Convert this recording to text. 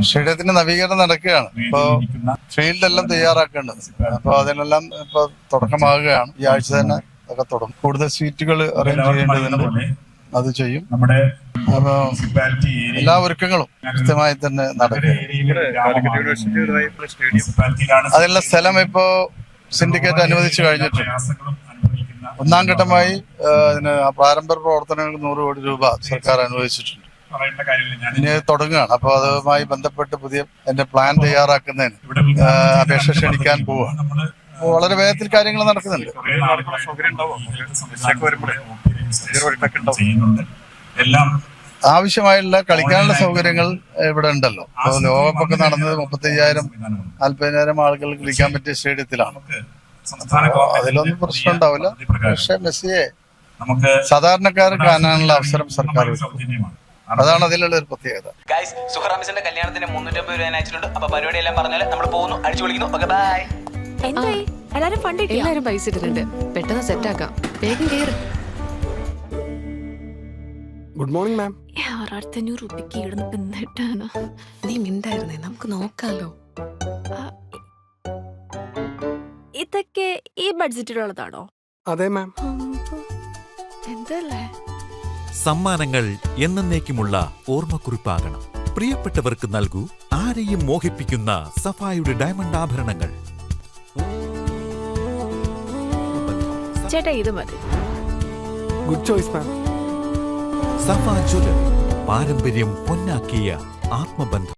സ്റ്റേഡിയത്തിന്റെ നവീകരണം നടക്കുകയാണ്. ഇപ്പോ ഫീൽഡ് എല്ലാം തയ്യാറാക്കേണ്ടത്. അപ്പൊ അതിനെല്ലാം ഇപ്പൊ തുടക്കമാകുകയാണ്. ഈ ആഴ്ച തന്നെ ഒക്കെ തുടങ്ങും. കൂടുതൽ സീറ്റുകൾ അറേഞ്ച് ചെയ്യേണ്ടതുണ്ട്. അത് ചെയ്യും. നമ്മുടെ എല്ലാ ഒരുക്കങ്ങളും കൃത്യമായി തന്നെ നടക്കും. അതിനുള്ള സ്ഥലം ഇപ്പോ സിൻഡിക്കേറ്റ് അനുവദിച്ചു കഴിഞ്ഞിട്ടുണ്ട്. ഒന്നാം ഘട്ടമായി ആ, അതിന് പ്രാരംഭ പ്രവർത്തനങ്ങൾക്ക് നൂറ് കോടി രൂപ സർക്കാർ അനുവദിച്ചിട്ടുണ്ട്. പറയേണ്ട കാര്യമില്ല. ഞാൻ ഇനി തുടങ്ങുകയാണ്. അപ്പൊ അതുമായി ബന്ധപ്പെട്ട് പുതിയ എന്റെ പ്ലാൻ തയ്യാറാക്കുന്നതിന് അപേക്ഷ ക്ഷണിക്കാൻ പോവുകയാണ് നമ്മൾ വളരെ വേഗത്തിൽ കാര്യങ്ങൾ നടക്കുന്നുണ്ട്. ആവശ്യമായുള്ള കളിക്കാനുള്ള സൗകര്യങ്ങൾ ഇവിടെ ഉണ്ടല്ലോ. അപ്പൊ ലോകകപ്പൊക്കെ നടന്നത് മുപ്പത്തി അയ്യായിരം നാല്പതിനായിരം ആളുകൾ കളിക്കാൻ പറ്റിയ സ്റ്റേഡിയത്തിലാണ്. അതിലൊന്നും പ്രശ്നം ഉണ്ടാവില്ല പക്ഷെ മെസ്സിയെ സാധാരണക്കാർ കാണാനുള്ള അവസരം സർക്കാർ അതാണ് അതിലുള്ള ഒരു പ്രത്യേകത. ഗൈസ് സുഹറാമിസിന്റെ കല്യാണത്തിന് മുന്നൂറ്റമ്പത് രൂപ അയച്ചിട്ടുണ്ട്. അപ്പൊ പരിപാടി എല്ലാം പറഞ്ഞാൽ നമ്മൾ പോകുന്നു അടിച്ചു വിളിക്കുന്നു ഓക്കെ ബൈ എന്തായി? എല്ലാരും ഫണ്ട് കിട്ടിയോ എല്ലാരും പൈസ ഇട്ടിട്ടുണ്ട്. പെട്ടെന്ന് സെറ്റ് ആക്കാം. വേഗം കേറ്. ഗുഡ് മോർണിംഗ് മാം ആറായിരത്തി അഞ്ഞൂറ് രൂപയ്ക്ക് ഇടുന്ന എന്നിട്ടാണ് നീ മിണ്ടായിരുന്നേ നമുക്ക് നോക്കാലോ. ഇതൊക്കെ ഈ ബഡ്ജറ്റിലുള്ളതാണോ അതെ മാം എന്തല്ലേ? സമ്മാനങ്ങൾ എന്നേക്കുമുള്ള ഓർമ്മക്കുറിപ്പാകണം. പ്രിയപ്പെട്ടവർക്ക് നൽകൂ ആരെയും മോഹിപ്പിക്കുന്ന സഫായുടെ ഡയമണ്ട് ആഭരണങ്ങൾ. ചേട്ടാ ഇത് മതി. Good choice ma'am Safa jewellery പാരമ്പര്യം പൊന്നാക്കിയ ആത്മബന്ധം.